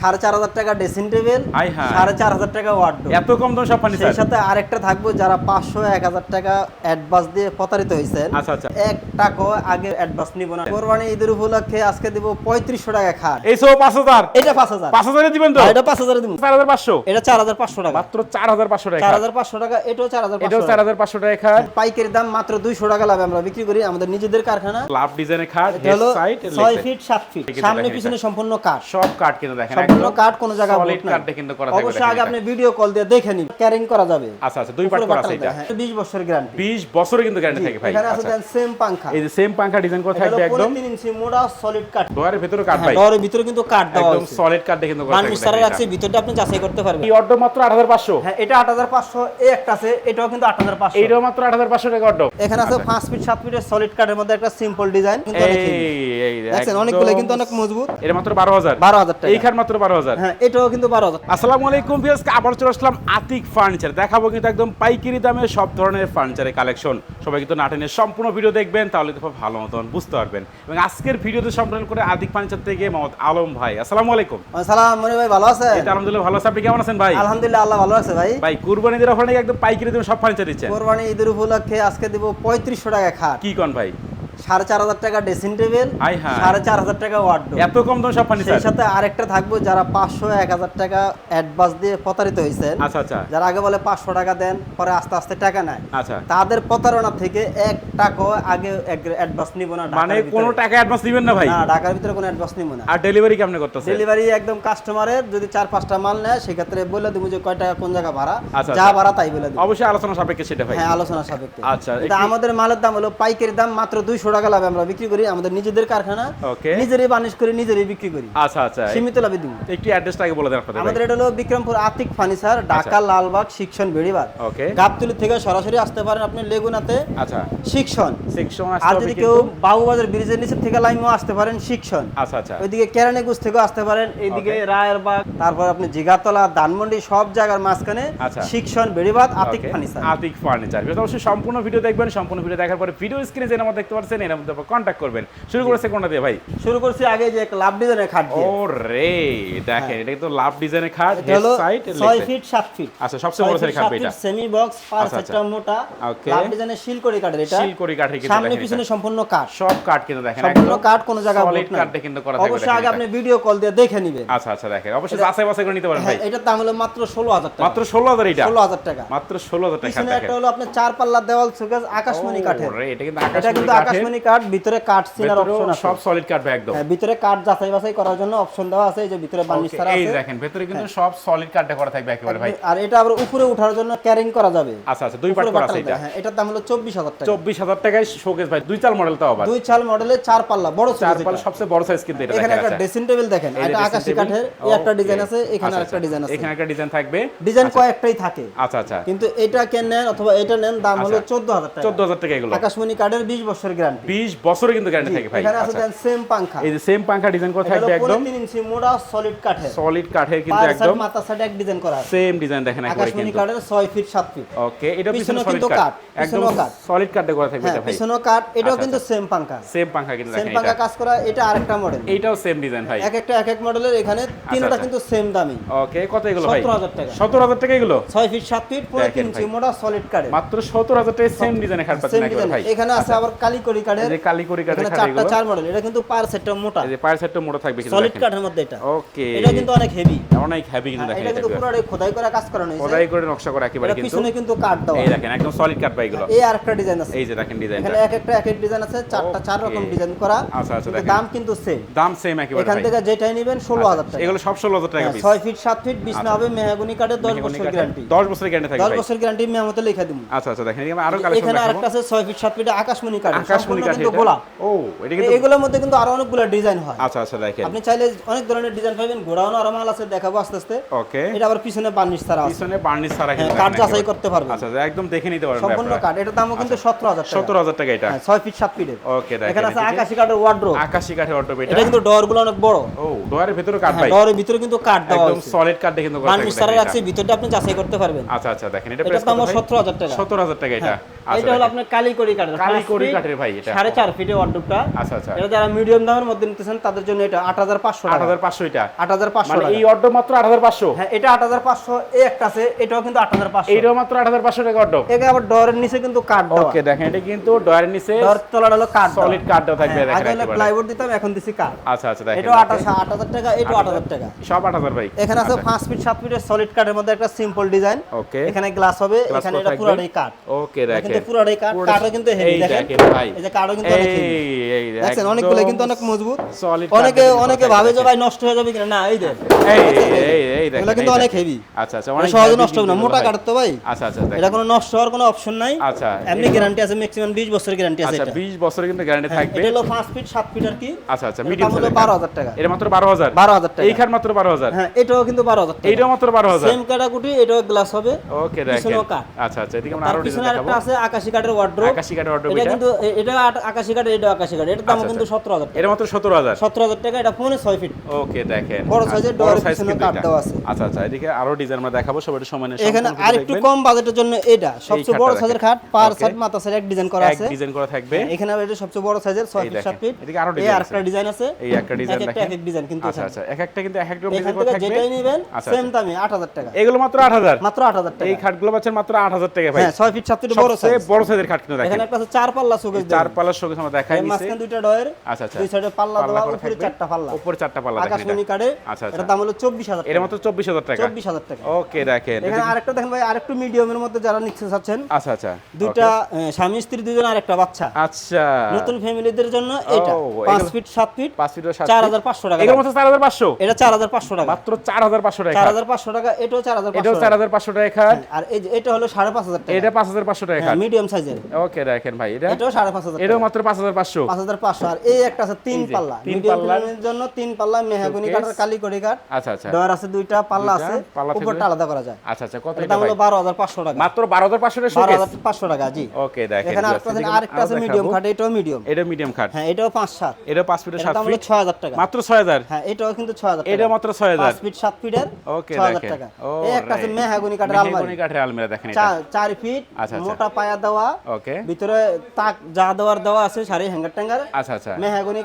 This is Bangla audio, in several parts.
সাড়ে চার হাজার টাকা ড্রেসিং টেবিল সাড়ে চার হাজার টাকা ওয়ার্ড এত কম দাম সব ফার্নিচার সেই সাথে আরেকটা থাকব যারা পাঁচশো এক হাজার টাকা অ্যাডভান্স দিয়ে প্রতারিত হয়েছেন। আচ্ছা, আচ্ছা। এক টাকা আগে অ্যাডভান্স নিব না। কোরবানি ঈদের উপলক্ষে আজকে দিব পঁয়ত্রিশশো টাকা খাট। এই সব পাঁচ হাজার? এটা পাঁচ হাজার। পাঁচ হাজারে দিবেন তো? এটা পাঁচ হাজার দিব। চার হাজার পাঁচশো? এটা চার হাজার পাঁচশো টাকা। মাত্র চার হাজার পাঁচশো টাকা চার হাজার পাঁচশো টাকা এটাও চার হাজার এটাও চার হাজার পাঁচশো টাকা খাট। পাইকারি দাম মাত্র দুইশো টাকা লাভে আমরা বিক্রি করি আমাদের নিজেদের কারখানা। লাভ ডিজাইনের খাট ছয় ফিট সাত ফিট সামনে পিছনে সম্পূর্ণ কাঠ। সব কাঠ কিন্তু দেখেন সম্পূর্ণ কাঠ কোনো জায়গায় সলিড নাই। কিন্তু করা থাকবে অবশ্যই আগে আপনি। ভিডিও কল দিয়ে দেখে নিন ক্যারিং করা যাবে। আচ্ছা আচ্ছা দুই পার্ট করা আছে এটা। বিশ বছর গ্যারান্টি 20 বছরে কিন্তু গ্যারান্টি থাকে ভাই এখানে আছে আচ্ছা। সেম পাংখা। এই যে সেম পাঙ্খা ডিজাইন করা থাকবে একদম। 3 ইঞ্চি মোটা সলিড কাঠ ডোয়ারের ভিতরে কাট ভাই। ডরের ভিতরে কিন্তু কাঠ দেওয়া একদম সলিড কাট কিন্তু করা থাকবে দেখেন রাখছে ভিতরটা আপনি যাচাই করতে পারবেন। এই অর্ডার মাত্র 8500 হ্যাঁ এটা 8500 এই একটা আছে এটাও কিন্তু 8500 এইটাও মাত্র 8500 টাকা অর্ডার এখানে আছে 5 ফিট 7 ফিটের সলিড কাঠের মধ্যে একটা সিম্পল ডিজাইন কিন্তু অনেক এই এই একদম- অনেকগুলো কিন্তু অনেক মজবুত। এটা মাত্র 12000 12000 টাকা। এই খাট মাত্র 12000 হ্যাঁ এটাও কিন্তু 12000 আসসালামু আলাইকুম ভিউয়ার্স আবার চলে আসলাম আতিক ফার্নিচার। দেখাবো কিন্তু একদম পাইকারি দামে সব ধরনের ফার্নিচারের কালেকশন। সবাই কিন্তু নাটেনের সম্পূর্ণ ভিডিও দেখবেন তাহলে তো ভালো মতন বুঝতে পারবেন। এবং আজকের ভিডিওতে সম্পূর্ণ করে আতিক ফার্নিচার থেকে মোহাম্মদ আলম ভাই। আসসালামু আলাইকুম। সালাম মনি ভাই ভালো আছে এই আলহামদুলিল্লাহ ভালো আছে আপনি কেমন আছেন ভাই? আলহামদুলিল্লাহ আল্লাহ ভালো আছে ভাই। ভাই কুরবানি ঈদের অফারে একদম পাইকারি দামে সব ফার্নিচার দিচ্ছেন? কোরবানি ঈদের উপলক্ষে আজকে দিব পঁয়ত্রিশশো টাকা খাট। কি কোন ভাই? সাড়ে চার হাজার টাকা ড্রেসিং টেবিল সাড়ে চার হাজার টাকা ওয়ার্ড এত কম দাম সব ফার্নিচার সাথে আরেকটা থাকব যারা পাঁচশো এক হাজার টাকা অ্যাডভান্স দিয়ে প্রতারিত হয়েছেন। আচ্ছা আচ্ছা। যারা আগে বলে পাঁচশো টাকা দেন পরে আস্তে আস্তে টাকা নেয়। আচ্ছা। তাদের প্রতারণা থেকে এক টাকা আগে অ্যাডভান্স নিব না মানে কোনো টাকা অ্যাডভান্স দিবেন না ভাই? না ঢাকার ভিতরে কোনো অ্যাডভান্স নিব না। আর ডেলিভারি কেমনে করতেছে? ডেলিভারি একদম কাস্টমারের যদি চার পাঁচটা মাল নেয় সেক্ষেত্রে বলে দিব যে কয় টাকা কোন জায়গা ভাড়া? যা। ভাড়া তাই বলে দিব। অবশ্যই আলোচনা সাপেক্ষে সেটা ভাই। হ্যাঁ আলোচনা সাপেক্ষে। আচ্ছা, আমাদের মালের দাম হলো পাইকারি দাম মাত্র দুইশো টাকা লাভে আমরা বিক্রি করি আমাদের নিজেদের কারখানা নিজেরই বানিশ করে নিজেরই বিক্রি করি। আচ্ছা আচ্ছা। সীমিত লাভে একটু অ্যাড্রেসটা আগে বলে দেন আপনাদের আমাদের এটা হলো বিক্রমপুর আতিক ফার্নিচার ঢাকা লালবাগ শিক্ষণ বেড়িবাগ ওকে গাবতলি থেকে সরাসরি আসতে পারেন আপনি লেগুনাতে। আচ্ছা। শিক্ষণ। সেকশন আর যদি কেউ বাবুবাজার ব্রিজের থেকে আসতে পারেন শিক্ষণ। আচ্ছা আচ্ছা। ওইদিকে কেরানীগঞ্জ থেকেও আসতে পারেন এইদিকে রায়েরবাগ তারপর আপনি জিগাতলা ধানমন্ডি সব জায়গার মাঝখানে আচ্ছা। শিক্ষণ বেড়িবাগ আতিক ফার্নিচার। আতিক ফার্নিচার। অবশ্যই সম্পূর্ণ ভিডিও দেখবেন সম্পূর্ণ ভিডিও দেখার পরে ভিডিও স্ক্রিনে যে নাম্বার দেখতে পাচ্ছেন এর মধ্যে কন্ট্যাক্ট করবেন। শুরু করেছে কোনটা দিয়ে ভাই? শুরু করছি আগে যে লাভ ডিজাইনের খাট দিয়ে। ও রে দেখেন এটা কিন্তু লাভ ডিজাইনের খাট এটা হলো সাইড ছয় ফিট সাত ফিট। আচ্ছা সবচেয়ে বড় সাইজ খাট এটা। সেমি বক্স আচ্ছা, আচ্ছা। মোটা। Okay. লাভ ডিজাইনের শিলকড়ি কাঠের এটা। শিলকড়ি কাঠের কিন্তু সামনে পিছনে সম্পূর্ণ কাঠ। সব কাঠ কিন্তু দেখেন সম্পূর্ণ কাঠ কোনো জায়গায় সলিড। কাঠটা কিন্তু করা থাকবে অবশ্যই আগে আপনি ভিডিও কল দিয়ে দেখে নেবেন। আচ্ছা আচ্ছা দেখেন। অবশ্যই যাচাই বাছাই করে নিতে পারেন ভাই। হ্যাঁ এটার দাম হলো মাত্র ষোলো হাজার টাকা। মাত্র ষোলো হাজার এটা ষোলো হাজার টাকা। মাত্র ষোলো হাজার টাকা পিছনে একটা হলো আপনার চার পাল্লা দেওয়াল সুকেজ আকাশমণি কাঠের। এটা কিন্তু এটা আকাশমণি আকাশমণি কাঠ ভিতরে কাঠ সিনার অপশন আছে। সব সলিড ভাই একদম। হ্যাঁ, ভিতরে কাঠ যাচাই বাছাই করার জন্য অপশন দেওয়া আছে এই যে ভিতরে বার্নিশ এই আছে। হ্যাঁ। দেখেন ভেতরে কিন্তু সব সলিড কাঠটা করা থাকবে একেবারে ভাই। আর এটা আবার উপরে ওঠার জন্য ক্যারিং করা যাবে। আচ্ছা আচ্ছা দুই পার্ট করা আছে এটা। হ্যাঁ এটার দাম হলো চব্বিশ হাজার টাকা। চব্বিশ হাজার টাকায় শোকেস ভাই দুই চাল মডেল তো আবার। দুই চাল মডেলের চার পাল্লা বড় চার size পাল এটা। সবচেয়ে বড় সাইজ কিন্তু এটা এখানে একটা ড্রেসিং টেবিল দেখেন এই এটা আকাশি কাঠের এই একটা ডিজাইন আছে এখানে আচ্ছা, আরেকটা ডিজাইন আছে। এখানে একটা ডিজাইন থাকবে। ডিজাইন আচ্ছা, কয়েকটাই থাকে। আচ্ছা আচ্ছা। কিন্তু এটা কেন নেন অথবা এটা নেন দাম হলো আচ্ছা। চোদ্দ হাজার টাকা। চোদ্দ হাজার টাকা এগুলো। আকাশমণি কাঠের বিশ বছর গ্যারান্টি বিশ বছরে কিন্তু গ্যারান্টি থাকে ভাই। এখানে আছে আচ্ছা। দেন সেম পাংখা। এই যে সেম পাঙ্খা ডিজাইন করা থাকবে একদম। তিন ইঞ্চি মোটা সলিড কাঠের সলিড কাঠের কিন্তু একদম। মাথা সাইড এক ডিজাইন করা আছে। সেম ডিজাইন দেখেন একবারে আকাশমণি কাঠের ছয় ফিট সাত ফিট ওকে এটা পিছনে কিন্তু কাঠ একদম সলিড কাঠে করা থাকবে হ্যাঁ এটা ভাই। পিছনেও কাঠ এটাও আচ্ছা, কিন্তু। সেম পাংখা। সেম পাঙ্খা কিন্তু সেম দেখেন এটা। কাজ করা এটা আরেকটা মডেল এইটাও সেম ডিজাইন ভাই। এক একটা এক এক মডেলের এখানে তিনটা আচ্ছা। কিন্তু সেম দামি। ওকে কত এগুলো ভাই? 17,000 টাকা। সত্তর হাজার টাকা এগুলো? ছয় ফিট সাত ফিট পুরো দেখেন তিন ইঞ্চি ভাই। মোটা সলিড কাঠের মাত্র সত্তর হাজার টাকা সেম ডিজাইনের খাট পাচ্ছেন ভাই। এখানে আছে আবার কালিকরি এই কাঠের যে কালিকরি কাঠের এখানে খাট চারটা এগুলো। চার মডেল এটা কিন্তু পার সেটটা মোটা। এই যে পায়ের সেটটা মোটা থাকবে সলিড কাঠের মধ্যে এটা। ওকে এটা কিন্তু অনেক হেভি অনেক হ্যাভি কিন্তু দেখেন এটা কিন্তু পুরো খোদাই করা কাজ হয়েছে। খোদাই করে নকশা করা একেবারে কিন্তু পিছনে কিন্তু কাঠ দেওয়া। এই দেখেন একদম সলিড কাঠ ভাই এগুলো। এই আরেকটা ডিজাইন আছে। এই যে দেখেন ডিজাইনটা এখানে এক একটা এক এক ডিজাইন আছে চারটা চার রকম ডিজাইন করা। আচ্ছা, আচ্ছা, দেখেন। দাম কিন্তু সেম দাম সেম একেবারে এখান থেকে যেটাই নেবেন ষোলো হাজার টাকা। এগুলো সব ষোলো হাজার টাকা হ্যাঁ, পিস ছয় ফিট সাত ফিট বিছনা হবে মেহাগুনি কাঠের দশ বছর গ্যারান্টি দশ বছরের গ্যারান্টি থাকবে দশ ভাই। বছর গ্যারান্টি মেহামতে লিখে দিব। আচ্ছা আচ্ছা দেখেন এখানে আরও কালেকশন এখানে আরেকটা আছে ছয় ফিট সাত ফিট আকাশমণি কাঠ। আকাশমণি কাঠ কিন্তু এটা ও এটা কিন্তু এগুলোর মধ্যে কিন্তু আরও অনেকগুলো ডিজাইন হয়। আচ্ছা আচ্ছা দেখেন। আপনি চাইলে অনেক ধরনের ডিজাইন পাবেন ঘোড়ানো আরও মাল আছে দেখাবো আস্তে আস্তে। ওকে। এটা আবার পিছনে বার্নিশ ছাড়া পিছনে বার্নিশ ছাড়া কিন্তু হ্যাঁ, যাচাই করতে পারবেন। আচ্ছা আচ্ছা, একদম দেখে নিতে পারবেন সম্পূর্ণ কাঠ এটার দামও কিন্তু সতেরো হাজার টাকা। সত্তর হাজার টাকা এটা। হ্যাঁ, ফিট সাত ফিটের ওকে দেখেন এখানে আছে এদিকে। কাঠের ওয়ার্ড্রোব আকাশি কাঠের অটো এটা কিন্তু অনেক বড়। ও ভেতরে ভাই ডোরের ভিতরে কিন্তু কাঠ দেওয়া একদম সলিড দেখে কিন্তু বার্নিশ ছাড়া রাখছে ভিতরটা আপনি যাচাই করতে পারবেন। আচ্ছা আচ্ছা দেখেন এটা প্রাইস দাম কত ভাই? সতেরো হাজার টাকা। সত্তর এটা হলো আপনার কালিকড়ি কাঠের কালিকড়ি কাঠের ভাই এটা 4.5 ফিটে আচ্ছা আচ্ছা এটা যারা মিডিয়াম দামের মধ্যে তাদের জন্য এটা 8500 8500 এটা 8500 মানে এই মাত্র 8500 হ্যাঁ এটা 8500 একটা আছে এটাও কিন্তু 8500 এটাও মাত্র 8500 টাকা এটা আবার নিচে কিন্তু দেওয়া ওকে দেখেন এটা কিন্তু নিচে তলাটা হলো সলিড দেওয়া থাকবে দেখেন আগে দিতাম এখন দিছি কাঠ আচ্ছা আচ্ছা দেখেন এটা 8000 টাকা এটা 8000 টাকা সব 8000 ভাই এখানে আছে 5 ফিট 7 ফিটের সলিড কাঠের মধ্যে একটা সিম্পল ডিজাইন ওকে এখানে গ্লাস হবে এখানে এটা পুরোটাই কাঠ ওকে দেখেন কিন্তু পুরোটাই কাঠ এটা কোনো নষ্ট হওয়ার কোনো অপশন টাকা। এটা মাত্র 12000 12000 হ্যাঁ এটাও কিন্তু বারো হাজার এটাও মাত্র বারো হাজার? এটাও গ্লাস হবে। আচ্ছা আচ্ছা আকাশি ওয়ার্ড্রোব আকাশি ওয়ার্ড্রোব এটা কিন্তু এটা আকাশি এটা আকাশি কাঠ দাম আচ্ছা, কিন্তু আচ্ছা। 17000 এটা মাত্র 17000 17000 টাকা এটা ফোনে 6 ফিট ওকে দেখেন। বড় সাইজের ডোর পিছনে কাঠ দেওয়া আছে। আচ্ছা আচ্ছা এদিকে আরও ডিজাইন আমরা দেখাবো সব এটা সমানে হ্যাঁ, এখানে আর একটু কম বাজেটের জন্য এটা। সবচেয়ে বড় সাইজের খাট পার সাইড মাথা সাইড এক ডিজাইন করা আছে। এক ডিজাইন করা থাকবে। এখানে এটা সবচেয়ে বড় সাইজের 6 ফিট 7 ফিট এদিকে আরও ডিজাইন আছে। একটা ডিজাইন আছে। এই একটা ডিজাইন দেখেন। এক ডিজাইন কিন্তু আচ্ছা আচ্ছা। এক একটা কিন্তু এক এক রকম ডিজাইন করা থাকবে? যেটাই নেবেন আচ্ছা, সেম দামে 8000 টাকা। এগুলো মাত্র 8000 মাত্র 8000 টাকা। এই খাটগুলো পাচ্ছেন মাত্র 8000 টাকা ভাই। হ্যাঁ 6 ফিট 7 ফিট বড় সাইজ বড় সাইজের খাট কিন্তু দেখেন। এখানে একটা চার পাল্লা শোকেস চার পাল্লা শোকেস আমরা দেখাই দিছি মাঝখানে দুইটা ডয়ের আচ্ছা আচ্ছা। দুই সাইডে পাল্লা দেওয়া উপরে চারটা পাল্লা। উপরে চারটা পাল্লা দেখেন আকাশমণি কাটে আচ্ছা, আচ্ছা। এটা দাম হলো 24000 এর মতো 24000 টাকা? 24000 টাকা। ওকে দেখেন। এখানে আরেকটা দেখেন ভাই আরেকটু মিডিয়ামের মধ্যে যারা নিতে চাচ্ছেন আচ্ছা আচ্ছা। দুইটা স্বামী স্ত্রী দুজন আর একটা বাচ্চা। আচ্ছা। নতুন ফ্যামিলিদের জন্য এটা। 5 ফিট 7 ফিট 5 ফিট 4500 টাকা এর মতো 4500 এটা 4500 টাকা। মাত্র 4500 টাকা। 4500 টাকা এটাও 4500 এটাও 4500 টাকা হ্যাঁ, আর এই যে এটা হলো 5500 টাকা। এটা 5500 টাকা হ্যাঁ, মিডিয়াম সাইজের। ওকে দেখেন ভাই এটা? এটাও 5500 এটাও মাত্র 5500 5500 আর এই একটা আছে তিন পাল্লা। তিন পাল্লার জন্য তিন পাল্লা মেহাগুনি কাঠ আর কালি কড়ি কাঠ। আচ্ছা আচ্ছা। ডয়ার আছে দুইটা পাল্লা আছে। উপরটা আলাদা করা যায়। আচ্ছা আচ্ছা কত এটা হলো 12500 টাকা। মাত্র 12500 টাকা 12500 টাকা জি। ওকে দেখেন এখানে আপনাদের আরেকটা আছে মিডিয়াম কাঠ এটাও মিডিয়াম এটা মিডিয়াম কাঠ। হ্যাঁ এটাও 5 7 এটা 5 ফিট 7 ফিট 6000 টাকা। মাত্র 6000 হ্যাঁ এটাও কিন্তু 6000 এটা মাত্র 6000 5 ফিট 7 ফিটের ওকে দেখেন। টাকা। এই একটা আছে মেহাগুনি কাঠের আলমারি। মেহাগুনি কাঠের আলমারি দেখেন এটা। 4 ফিট আচ্ছা, আচ্ছা। মোটা পায়া টায়া দেওয়া। ওকে ভিতরে তাক যা দেওয়ার দেওয়া আছে শাড়ি হ্যাঙ্গার ট্যাঙ্গার আচ্ছা আচ্ছা।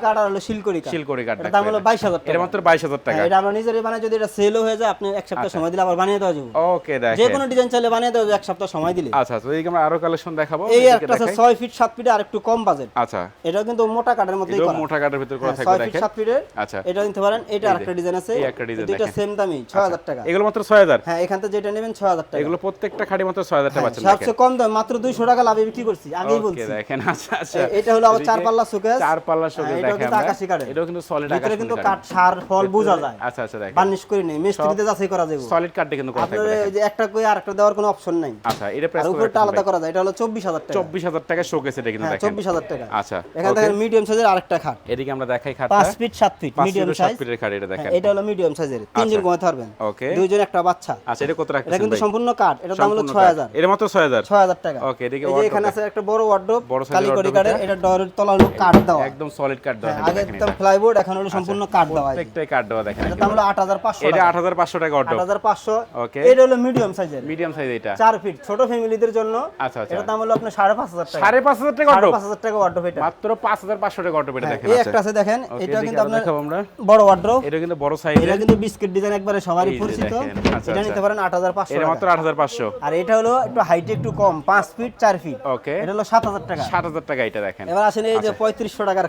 কাঠ আর হলো শিলকড়ি শিলকড়ি কাঠ দাম হলো 22000 টাকা এটা মাত্র 22000 টাকা। হ্যাঁ, এটা আমরা বানাই যদি এটা সেলও হয়ে যায় আপনি এক সপ্তাহ আচ্ছা। সময় দিলে আবার বানিয়ে দেওয়া যাবে। ওকে যে কোনো ডিজাইন চাইলে বানিয়ে দেওয়া যাবে এক সপ্তাহ সময় দিলে। আচ্ছা আচ্ছা আমরা আরও কালেকশন দেখাবো এই একটা আছে ফিট ফিট আর একটু কম বাজেট আচ্ছা। এটা কিন্তু মোটা কাঠের মধ্যে করা। মোটা কাঠের করা হ্যাঁ, থাকবে দেখেন। ফিটের আচ্ছা। এটা নিতে পারেন এটা আরেকটা ডিজাইন আছে। এই একটা ডিজাইন দেখেন। সেম 6000 আচ্ছা, টাকা। এগুলো মাত্র 6000 হ্যাঁ এখান থেকে যেটা নেবেন 6000 টাকা। এগুলো প্রত্যেকটা খাড়ি মাত্র 6000 টাকা হ্যাঁ, পাচ্ছেন সবচেয়ে কম দাম মাত্র দুইশো টাকা লাভে বিক্রি করছি আগেই বলছি। দেখেন আচ্ছা আচ্ছা। এটা হলো আমার চার পাল্লা শোকেস চার পাল্লা শোকেস হ্যাঁ, এটা কিন্তু হ্যাঁ। আকাশি কাঠ এটাও কিন্তু সলিড আকাশি কিন্তু কাঠ সার ফল বোঝা যায়। আচ্ছা আচ্ছা দেখেন। বার্নিশ করে নেই মিস্ত্রিতে যাচাই করা যাবে। সলিড কাঠে কিন্তু করা থাকবে যে একটা কই আরেকটা দেওয়ার কোনো অপশন নাই। আচ্ছা এটা প্রাইস উপরটা আলাদা করা যায় এটা হলো 24000 টাকা। 24000 টাকা শোকেস এটা কিন্তু হ্যাঁ, দেখেন। 24000 টাকা। আচ্ছা এখানে দেখেন মিডিয়াম সাইজের আরেকটা খাট। এদিকে আমরা দেখাই খাট 5 ফিট 7 ফিট মিডিয়াম সাইজ 5 ফিটের খাট এটা দেখেন। এটা হলো মিডিয়াম সাইজের আচ্ছা। তিনজন ঘুমাতে পারবেন। ওকে দুইজন একটা বাচ্চা। আচ্ছা এটা কত রাখছেন এটা কিন্তু সম্পূর্ণ কাট এটা দাম হলো 6000 এর মাত্র 6000 6000 টাকা। ওকে এদিকে এই এখানে আছে একটা বড় ওয়ার্ডরোব কালিকড়ি কাঠের এটা। ডয়ের তলা হলো দাও একদম সলিড কাঠ দাও হ্যাঁ, আগে একদম প্লাইবোর্ড এখন হলো আচ্ছা, সম্পূর্ণ কাঠ দাও প্রত্যেকটাই কাঠ দাও দেখেন এটা আমরা 8500 এটা 8500 টাকা ওয়ার্ডরোব 8500 ওকে এটা হলো মিডিয়াম সাইজের মিডিয়াম সাইজ এটা। 4 ফিট ছোট ফ্যামিলিদের জন্য। আচ্ছা আচ্ছা। এটা দাম হলো আপনার 5500 টাকা। 5500 টাকা ওয়ার্ডরোব 5500 টাকা ওয়ার্ডরোব এটা। মাত্র 5500 টাকা ওয়ার্ডরোব এটা হ্যাঁ, দেখেন এই আচ্ছা। একটা আছে দেখেন এটা কিন্তু আপনার বড় ওয়ার্ডরোব এটা কিন্তু বড় সাইজ এটা কিন্তু বিস্কিট ডিজাইন একবারে সবারই পরিচিত। আচ্ছা, এটা নিতে পারেন 8500 এটা মাত্র 8500 আর এটা হলো একটু হাইট একটু কম 5 ফিট ফিট ফিট। ওকে এটা হলো 7000 টাকা। 7000 টাকা এটা দেখেন। এবার আসেন এই যে আচ্ছা। 3500 টাকার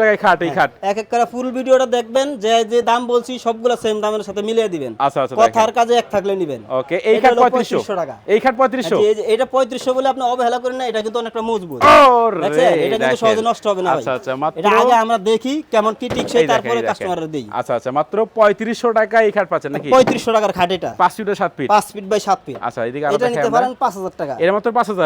টাকায় খাট এই হ্যাঁ। খাট। এক এক করে ফুল ভিডিওটা দেখবেন যে যে দাম বলছি সবগুলো সেম দামের সাথে মিলিয়ে দিবেন। আচ্ছা আচ্ছা কথার কাজে এক থাকলে ওকে এই খাট 3500 টাকা। এই খাট 3500 আচ্ছা, এটা 3500 বলে আপনি অবহেলা করেন না এটা কিন্তু অনেকটা মজবুত। এটা কিন্তু সহজে নষ্ট হবে না আচ্ছা আচ্ছা মাত্র এটা আগে আমরা দেখি কেমন কি ঠিক সেই তারপরে কাস্টমাররা দেই। আচ্ছা আচ্ছা মাত্র 3500 টাকা এই খাট পাচ্ছেন নাকি? 3500 টাকার খাট এটা। পাঁচ ফিট 7 ফিট? ফিট বাই সাত ফিট। আচ্ছা এদিকে এটা নিতে পারেন 5000 টাকা। এর মাত্র 5000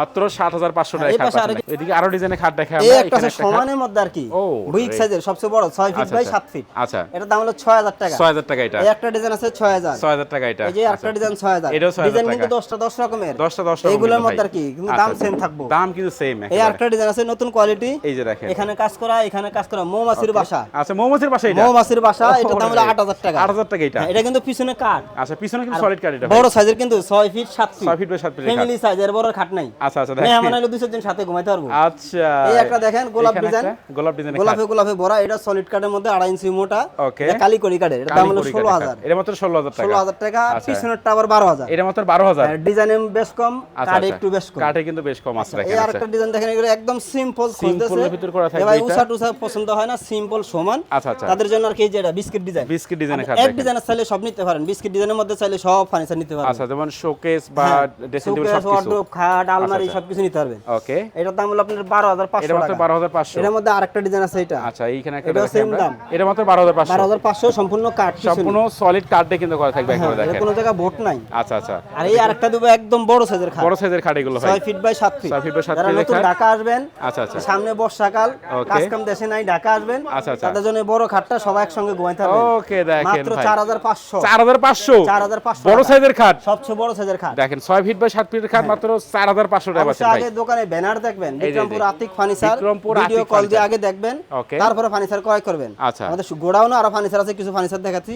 মাত্র সাত হাজার পাঁচশো হ্যাঁ, এই টাকা পাশে এদিকে আরও ডিজাইনের খাট দেখা এই একটা সমানের মধ্যে আর কি। বিগ সাইজের সবচেয়ে বড় ছয় ফিট আচ্ছা, বাই আচ্ছা। সাত ফিট আচ্ছা। এটার দাম হলো ছয় হাজার টাকা। ছয় হাজার টাকা এটা। এই একটা ডিজাইন আছে ছয় হাজার। ছয় হাজার টাকা এটা। এই যে একটা ডিজাইন ছয় হাজার। এটাও 6000 ডিজাইন কিন্তু টাকা। দশটা দশ রকমের। দশটা দশটা এইগুলোর মধ্যে আর কি। কিন্তু দাম সেম থাকব। দাম কিন্তু সেম এই একটা ডিজাইন আছে নতুন কোয়ালিটি এই যে দেখেন। এখানে কাজ করা এখানে কাজ করা মৌমাছির বাসা। আচ্ছা মৌমাছির পাশে এটা? মৌমাছির বাসা ও, এটার দাম হলো আট হাজার টাকা। আট হাজার টাকা এটা। হ্যাঁ, এটা কিন্তু পিছনে কাঠ। আচ্ছা পিছনে কিন্তু সলিড কাঠ এটা বড় সাইজের কিন্তু ছয় ফিট সাত ফিট ছয় ফিট বাই সাত ফিট ফ্যামিলি সাইজের বড় খাট নাই। আচ্ছা আচ্ছা মেহমান দেখেন হলে দিন সাথে ঘুমাইতে পারব। আচ্ছা এই একটা দেখেন গোলাপ ডিজাইন গোলাপ ডিজাইন গোলাপে গোলাপে ভরা এটা সলিড কাঠের মধ্যে আড়াই ইঞ্চি মোটা। Okay. এটা কালিকড়ি কাঠের এটা দাম হলো ষোলো হাজার। এটা মাত্র ষোলো হাজার টাকা। ষোলো হাজার টাকা আচ্ছা। পিছনেরটা আবার বারো হাজার। এটা মাত্র বারো হাজার। ডিজাইনে বেশ কম আচ্ছা আচ্ছা। একটু বেশ কম। কাঠে কিন্তু বেশ কম আছে এই আচ্ছা। আরেকটা ডিজাইন দেখেন এগুলো একদম সিম্পল Simple ভিতর করা থাকবে এবার উষা টুসা পছন্দ হয় না সিম্পল সমান। আচ্ছা আচ্ছা। তাদের জন্য আর কি এই যে বিস্কিট ডিজাইন বিস্কিট ডিজাইনের খাট এক ডিজাইনের চাইলে সব নিতে পারেন। বিস্কিট ডিজাইনের মধ্যে চাইলে সব ফার্নিচার নিতে পারবেন। আচ্ছা যেমন শোকেস বা ড্রেসিং টেবিল শোকেস সবকিছু খাট আলমারি আচ্ছা। সবকিছু নিতে পারবেন। ওকে। এটার দাম হলো আপনার বারো হাজার মাত্র টাকা। বারো হাজার পাঁচশো। এটার মধ্যে আরেকটা ডিজাইন আছে এটা। আচ্ছা এইখানে একটা এটাও দেখি দাম। এটা মাত্র বারো হাজার পাঁচশো। বারো হাজার পাঁচশো সম্পূর্ণ কাঠ সম্পূর্ণ সলিড কার্ডে কিন্তু করা থাকবে হ্যাঁ, একবার দেখেন। কোনো জায়গায় ভোট নাই। আচ্ছা আচ্ছা। আর এই আরেকটা দেবো একদম বড় সাইজের খাট। বড় সাইজের খাট এগুলো ভাই। ছয় ফিট বাই সাত ফিট ছয় feet by সাত যারা নতুন ঢাকা আসবেন আচ্ছা আচ্ছা। সামনে বর্ষাকাল কাজ কাম দেশে নাই ঢাকা আসবেন। আচ্ছা, আচ্ছা। তাদের জন্য বড় খাটটা সবাই একসঙ্গে ঘুমাইতে পারবেন ওকে দেখেন মাত্র ভাই। চার হাজার পাঁচশো। চার হাজার পাঁচশো? চার হাজার পাঁচশো বড় সাইজের খাট? সবচেয়ে বড় সাইজের খাট। দেখেন ছয় ফিট বাই সাত ফিটের খাট মাত্র চার হাজার পাঁচশো টাকা পাচ্ছেন আগে দোকানে ব্যানার দেখবেন। Bikrampur Atik furniture Bikrampur video call দিয়ে আগে দেখবেন তারপরে ফার্নিচার ক্রয় করবেন। আচ্ছা। আমাদের গোডাউনে আরও ফার্নিচার আছে কিছু ফার্নিচার দেখাচ্ছি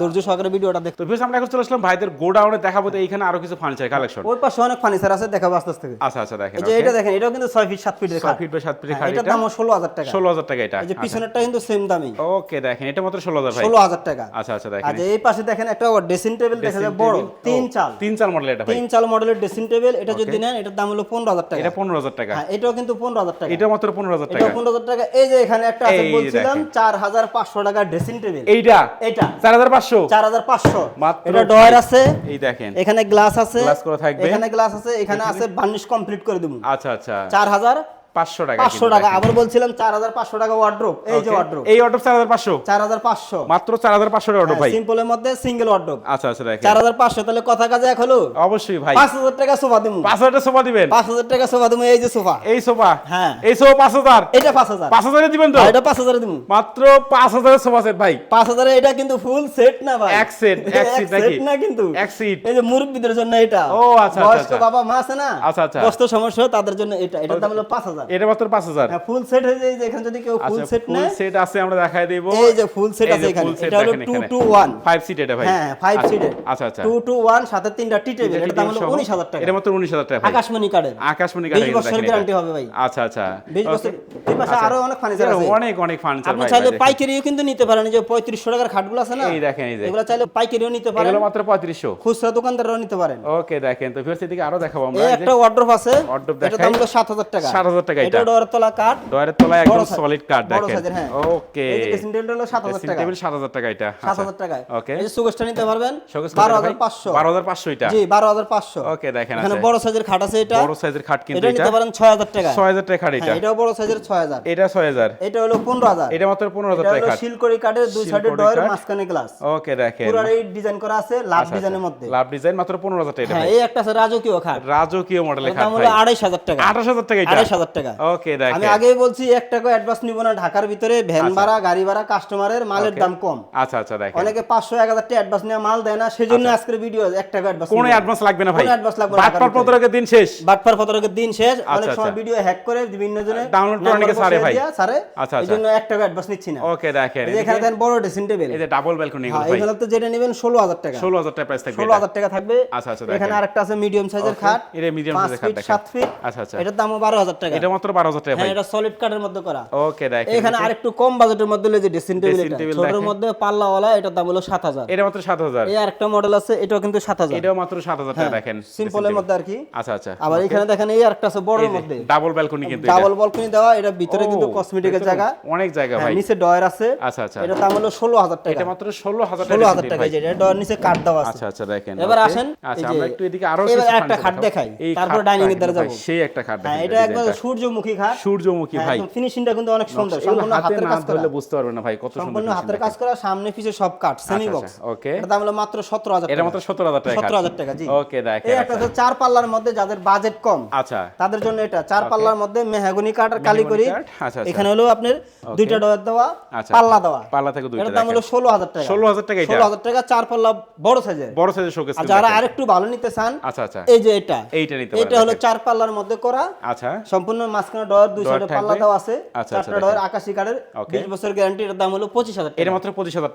ধৈর্য সহকারে ভিডিওটা দেখতে ভিউস আমরা এখন চলে আসলাম ভাইদের গোডাউনে দেখাবো তো এইখানে আরও কিছু ফার্নিচার কালেকশন ওই পাশে অনেক ফার্নিচার আছে দেখাবো আস্তে আস্তে আচ্ছা আচ্ছা দেখেন এই যে এটা দেখেন এটাও কিন্তু ছয় ফিট সাত ফিটের ছয় ফিট বাই সাত ফিটের হ্যাঁ, খাট এটার এটা? দাম ষোলো হাজার টাকা। ষোলো হাজার টাকা এটা। এই যে পিছনেরটা কিন্তু সেম দামই। ওকে দেখেন এটা মাত্র ষোলো হাজার ভাই। ষোলো হাজার টাকা। আচ্ছা আচ্ছা দেখেন। যে এই পাশে দেখেন একটা ড্রেসিং টেবিল দেখা যায় বড় তিন চাল। তিন চাল মডেল এটা ভাই। তিন চাল মডেলের ড্রেসিং টেবিল এটা যদি নেন এটার দাম হলো পনেরো হাজার টাকা। এটা পনেরো হাজার টাকা। হ্যাঁ এটাও কিন্তু পনেরো হাজার টাকা। এটা মাত্র পনেরো হাজার এটা টাকা। পনেরো হাজার টাকা। এই যে এখানে একটা আছে বলছিলাম। চার হাজার পাঁচশো টাকা ড্রেসিং টেবিল। এইটা? এটা চার হাজার পাঁচশো? চার হাজার পাঁচশো। মাত্র এটা ডয়ার আছে। এই দেখেন। এখানে গ্লাস আছে। গ্লাস করা থাকবে। এখানে গ্লাস আছে এখানে? আছে বার্নিশ কমপ্লিট করে দেবো। আচ্ছা আচ্ছা। চার হাজার পাঁচশো টাকা পাঁচশো টাকা আবার বলছিলাম চার হাজার পাঁচশো টাকা ওয়ার্ড্রোপ এই যে ওয়ার্ড্রোপ এই অটো চার হাজার পাঁচশো? চার হাজার পাঁচশো। মাত্র চার হাজার পাঁচশো টাকা অটো ভাই। সিম্পলের মধ্যে সিঙ্গেল ওয়ার্ড্রোপ আচ্ছা আচ্ছা দেখেন। চার হাজার পাঁচশো তাহলে কথা কাজে এক হলো? অবশ্যই ভাই। পাঁচ হাজার টাকা সোফা দিবো পাঁচ হাজার সোফা দিবেন? পাঁচ হাজার টাকা সোফা দিবো এই যে সোফা। এই সোফা? হ্যাঁ। এই সোফা পাঁচ হাজার? এটা পাঁচ হাজার। পাঁচ হাজারে দিবেন তো? এটা পাঁচ হাজার দিবো মাত্র পাঁচ হাজারের সোফা সেট ভাই। পাঁচ হাজারে এটা কিন্তু ফুল সেট না ভাই? এক set, এক seat নাকি? না কিন্তু। এক seat। এই যে মুরব্বীদের জন্য এটা। ও, আচ্ছা, আচ্ছা, আচ্ছা। বাবা মা আছে না? আচ্ছা, আচ্ছা। কষ্ট সমস্যা তাদের জন্য এটা। এটার দাম হলো পাঁচ হাজার। এটা মাত্র পাঁচ হাজার। ফুল সেট হয়ে যায় এখানে যদি কেউ ফুল আচ্ছা সেট ফুল নেয় সেট আছে আমরা দেখাই দেব। এই যে ফুল সেট আছে এখানে এটা হলো দেখেন টু এখানে। টু ওয়ান ফাইভ সিট এটা ভাই। হ্যাঁ ফাইভ আচ্ছা, সিটের আচ্ছা আচ্ছা। টু টু ওয়ান সাথে তিনটা টি টেবিল এটার দাম হলো সহ। উনিশ হাজার টাকা। এটা মাত্র উনিশ হাজার টাকা আকাশমণি কার্ডের আকাশমণি বিশ কাঠের বছর গ্যারান্টি হবে ভাই। আচ্ছা আচ্ছা। বিশ বছর এই পাশে আচ্ছা। আরও অনেক ফার্নিচার আছে। অনেক অনেক ফার্নিচার আপনি চাইলে পাইকারিও কিন্তু নিতে পারেন যে পঁয়ত্রিশশো টাকার খাটগুলো আছে না? এই দেখেন এই যে। এগুলো চাইলে পাইকারিও নিতে পারেন। এগুলো মাত্র পঁয়ত্রিশশো। খুচরা দোকানদাররাও নিতে পারেন। ওকে দেখেন তো ভিউয়ার্স এদিকে আরও দেখাবো আমরা। একটা ওয়ার্ড্রোপ আছে। এটার দেখাই। দাম হলো সাত হাজার টাকা। 7,000 টাকা এটা। এটা ডোয়ার তলা কাঠ। ডয়ারের তলায় একদম সলিড কাঠ দেখেন। হ্যাঁ। ওকে। এই ড্রেসিং টেবিলটা হলো সাত হাজার টাকা। টেবিল টাকা এটা। সাত হাজার ওকে। এই যে নিতে পারবেন? শোকেস বারো হাজার পাঁচশো। বারো হাজার পাঁচশো এটা? জি বারো হাজার পাঁচশো। ওকে দেখেন এখানে বড় সাইজের খাট আছে এটা। বড় সাইজের খাট কিন্তু এটা এটা। নিতে পারেন ছয় হাজার টাকা ছয় হাজার টাকা খাট এটা। এটাও বড় সাইজের ছয় হাজার। এটা ছয় হাজার। এটা হলো পনেরো হাজার। এটা মাত্র পনেরো হাজার এটা টাকা হলো খাট। শিলকড়ি কাঠের দুই সাইডে ডয়ের মাঝখানে গ্লাস ওকে দেখেন। পুরো এই ডিজাইন করা আছে লাভ আচ্ছা, ডিজাইনের আচ্ছা। মধ্যে। লাভ ডিজাইন মাত্র পনেরো হাজার টাকা এটা হ্যাঁ এই একটা আছে রাজকীয় খাট। রাজকীয় মডেলের খাট দাম হলো টাকা। আঠাশ হাজার টাকা এটা? টাকা ওকে আমি আগেই বলছি এক টাকা অ্যাডভান্স নিব না ঢাকার ভিতরে ভ্যান ভাড়া গাড়ি ভাড়া কাস্টমারের মালের দাম কম। আচ্ছা আচ্ছা দেখেন। অনেকে পাঁচশো এক হাজার টাকা অ্যাডভান্স নিয়ে মাল দেয় না সেজন্য আজকের ভিডিও এক টাকা অ্যাডভান্স কোনো অ্যাডভান্স লাগবে না ভাই। কোনো advance লাগবে না বাটপার পত্রকের দিন শেষ। বাটপার ফতরকের দিন শেষ। অনেক আচ্ছা, সময় আচ্ছা। ভিডিও হ্যাক করে বিভিন্ন জনে Download করে অনেকে ছাড়ে ভাই। ছাড়ে। আচ্ছা, এই আচ্ছা। জন্য এক টাকা অ্যাডভান্স নিচ্ছি না। ওকে দেখেন। এখানে দেন বড় ড্রেসিং টেবিল এই যে ডাবল ব্যালকনি ভাই। এগুলো তো যেটা নেবেন ষোলো হাজার টাকা। ষোলো হাজার টাকা প্রাইস থাকবে ষোলো এটা। হাজার টাকা থাকবে। আচ্ছা, আচ্ছা, এখানে আরেকটা আছে মিডিয়াম সাইজের খাট। এটা size এর খাট ফিট দেখেন। সাত ফিট আচ্ছা, আচ্ছা। এটার দামও বারো হাজার টাকা। এটা মাত্র বারো হাজার টাকা হ্যাঁ ভাই। এটা সলিড কাঠের মধ্যে করা। ওকে দেখেন। এখানে আরেকটু কম বাজেটের মধ্যে যে ড্রেসিং টেবিল এটা। ছোটর। মধ্যে পাল্লাওয়ালা এটার দাম হলো সাত হাজার। এটা মাত্র সাত হাজার। এই আরেকটা মডেল আছে এটাও কিন্তু সাত হাজার। এটাও মাত্র সাত হাজার টাকা দেখেন। সিম্পলের মধ্যে আর কি। আচ্ছা আচ্ছা আবার এখানে দেখেন এই আরেকটা আছে বড়ের মধ্যে। ডাবল ব্যালকনি কিন্তু এটা। ডাবল বলকনি দেওয়া এটা ভিতরে কিন্তু কসমেটিকের জায়গা। অনেক জায়গা হ্যাঁ, ভাই। নিচে ডয়ার আছে। আচ্ছা আচ্ছা। এটা দাম হলো ষোলো হাজার টাকা। এটা মাত্র ষোলো হাজার ষোলো হাজার টাকা টাকা ভাই। যেটা ডয়ার নিচে কাঠ দেওয়া আছে। আচ্ছা আচ্ছা দেখেন এবার আসেন আচ্ছা আমরা একটু এদিকে আরও একটা খাট দেখাই, তারপর dining এর দ্বারা ভাই, সেই একটা খাট হ্যাঁ দেখেন এটা একবার ডিজাইনটা। সূর্যমুখী ঘাট। সূর্যমুখী ভাই। ফিনিশিংটা কিন্তু অনেক সুন্দর। সম্পূর্ণ হাতের কাজ করা। বুঝতে পারবেন না ভাই কত সুন্দর সম্পূর্ণ হাতের কাজ করা সামনে পিছে সব কাঠ সেমি বক্স। এটা দাম হলো মাত্র সতেরো হাজার এটা মাত্র সতেরো হাজার টাকা সতেরো হাজার টাকা জি। ওকে দেখেন আচ্ছা। চার পাল্লার মধ্যে যাদের বাজেট কম আচ্ছা। তাদের জন্য এটা। চার পাল্লার মধ্যে মেহাগুনি কাঠ আর কালি করি। আচ্ছা, আচ্ছা। এখানে হলো আপনার দুইটা ডয়ার দেওয়া আচ্ছা। পাল্লা দেওয়া। পাল্লা থেকে দুইটা দাম হলো দেখেন। ষোলো হাজার টাকা। 16,000 টাকা এটা? ষোলো হাজার টাকা চার পাল্লা বড় সাইজের। বড় সাইজের শোকেস আর যারা আরেকটু ভালো নিতে চান আচ্ছা আচ্ছা। এই যে এটা। এইটা নিতে পারেন, এটা হলো চার পাল্লার মধ্যে করা। আচ্ছা। সম্পূর্ণ মাঝখানে ডয়ার দুই সাইডে পাল্লা আছে। আচ্ছা, আচ্ছা, চারটা দেখেন। ডয়ার আকাশি কাঠের বছর গ্যারান্টি এটার দাম হলো পঁচিশ হাজার এটা টাকা। মাত্র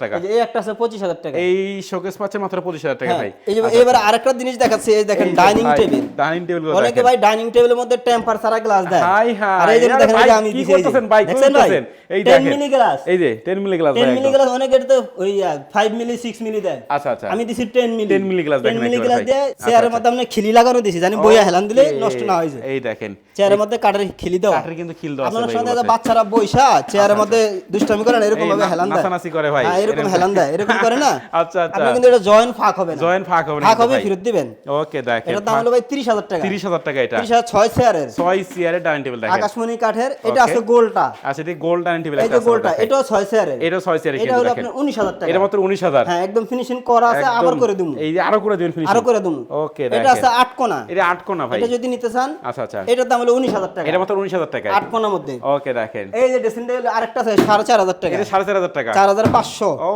টাকা। এই একটা আছে পঁচিশ হাজার টাকা। এই শোকেস পাচ্ছে মাত্র পঁচিশ হাজার টাকা হ্যাঁ, ভাই। এই যে এবার আরেকটা জিনিস দেখাচ্ছি এই দেখেন ডাইনিং টেবিল ডাইনিং টেবিল অনেকে ভাই ডাইনিং টেবিলের মধ্যে টেম্পার ছাড়া গ্লাস দেয়। হাই হাই। আর এই যে দেখেন এই যে আমি দিছি করতেছেন ভাই করতেছেন? এই 10 মিলি গ্লাস এই যে 10 মিলি গ্লাস 10 মিলি গ্লাস অনেকের তো ওই 5 মিলি 6 মিলি দেয়। আচ্ছা আচ্ছা। আমি দিছি 10 মিলি 10 মিলি glass 10 মিলি গ্লাস। দিয়ে আচ্ছা, চেয়ারের আচ্ছা। মধ্যে খিলি লাগানো দিছি জানি বইয়া হেলান দিলে নষ্ট না হয়ে যায়। এই দেখেন। চেয়ারের মধ্যে কাঠের খিলি দেওয়া কাঠের কিন্তু খিল আছে আপনার ভাই বাচ্চারা বইসা চেয়ারের মধ্যে দুষ্টামি করে না এরকম ভাবে হেলান দেয়। নাচানাচি করে ভাই। হ্যাঁ, এরকম হেলান দেয় এরকম করে না। আচ্ছা, আচ্ছা। আপনি কিন্তু এটা জয়েন্ট ফাঁক হবে না। জয়েন্ট ফাঁক হবে না ফাঁক হবে। ফেরত দিবেন। ওকে দেখেন এটার দাম হলো ভাই 30000 টাকা। 30000 টাকা এটা। 30000 ছয় চেয়ারের। ছয় চেয়ারের ডাইনিং টেবিল দেখেন। আকাশমণি কাঠের এটা আছে গোলটা। আচ্ছা এটা গোল্ড ডাইনিং টেবিল যে গোলটা এটাও ছয় চেয়ারের। এটাও ছয় চেয়ারের এটা হলো আপনার 19000 টাকা। এটা মাত্র 19000 হ্যাঁ একদম ফিনিশিং করা আছে আবার করে দিমু। এই যে আরও করে দিবেন ফিনিশিং আরও করে দিমু। ওকে এটা দেখেন। আছে আট কোনা। এটা আট কোনা ভাই। এটা যদি নিতে চান আচ্ছা আচ্ছা। এটার দাম হলো 19000 টাকা। এটা মাত্র 19000 টাকা। আট কোনার মধ্যে। ওকে এই যে আরেকটা আছে 4500 টাকা। এটা সাড়ে চার হাজার টাকা। 4500 ও।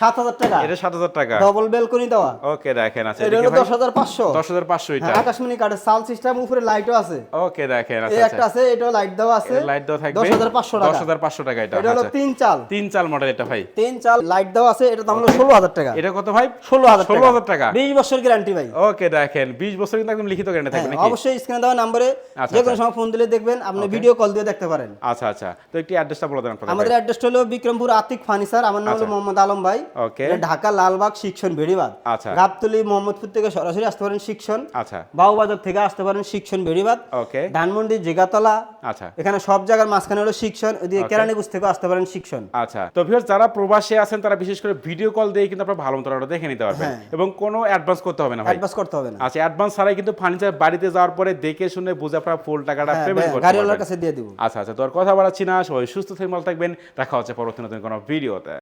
7000 টাকা। এটা সাত হাজার টাকা। ডবল বেলকনি দেওয়া। ওকে আচ্ছা এটা হলো ভাই? 10500 দশ হাজার পাঁচশো এটা। হ্যাঁ, আকাশমণি কাঠের সাউন্ড সিস্টেম উপরে লাইটও আছে। ওকে আচ্ছা একটা আচ্ছা আছে এটাও লাইট দেওয়া আছে। লাইট দেওয়া থাকবে। 10500 টাকা। দশ হাজার পাঁচশো টাকা এটা এটা হলো আচ্ছা। তিন চাল। তিন চাল মডেল এটা ভাই। তিন চাল লাইট দেওয়া আছে এটা দাম হলো 16000 টাকা। এটা কত ভাই? 16000 ষোলো হাজার টাকা। 20 বছর গ্যারান্টি ভাই। ওকে দেখেন বিশ বছর কিন্তু একদম লিখিত গ্যারান্টি থাকবে হ্যাঁ, অবশ্যই স্ক্রিনে দেওয়া নম্বরে আচ্ছা, যে কোনো আচ্ছা। সময় ফোন দিলে দেখবেন আপনি ভিডিও কল দিয়ে দেখতে পারেন। আচ্ছা আচ্ছা। তো একটি অ্যাড্রেসটা বলে দেন আমাদের অ্যাড্রেসটা হলো বিক্রমপুর আতিক ফার্নিচার আমার নাম হলো আচ্ছা। মোহাম্মদ আলম ভাই। ওকে। ঢাকা লালবাগ শিক্ষণ ভেড়িবাদ আচ্ছা। গাবতলি মোহাম্মদপুর থেকে সরাসরি আসতে পারেন শিক্ষণ। আচ্ছা। বাউবাজার থেকে আসতে পারেন শিক্ষণ ভেড়িবাদ ওকে ধানমন্ডি জিগাতলা। আচ্ছা। এখানে সব জায়গার মাঝখানে হলো শিক্ষণ। ওইদিকে. কেরানীগঞ্জ থেকে আসতে পারেন শিক্ষণ। আচ্ছা। তো ভিউয়ার্স যারা প্রবাসে আছেন তারা বিশেষ করে ভিডিও কল দিয়ে কিন্তু আপনারা ভালো মতো ওটা দেখে নিতে পারবেন। হ্যাঁ। এবং কোনো অ্যাডভান্স করতে হবে না ভাই। অ্যাডভান্স করতে হবে না। আচ্ছা অ্যাডভান্স ছাড়াই কিন্তু ফার্নিচার বাড়িতে যাওয়ার পরে দেখে শুনে বুঝে আপনারা ফুল টাকাটা হ্যাঁ, পেমেন্ট করতে গাড়িওয়ালার কাছে দিয়ে দিব। আচ্ছা আচ্ছা তো আর কথা বাড়াচ্ছি না সবাই সুস্থ থেকে ভালো থাকবেন। দেখা হচ্ছে পরবর্তী নতুন কোনো ভিডিওতে।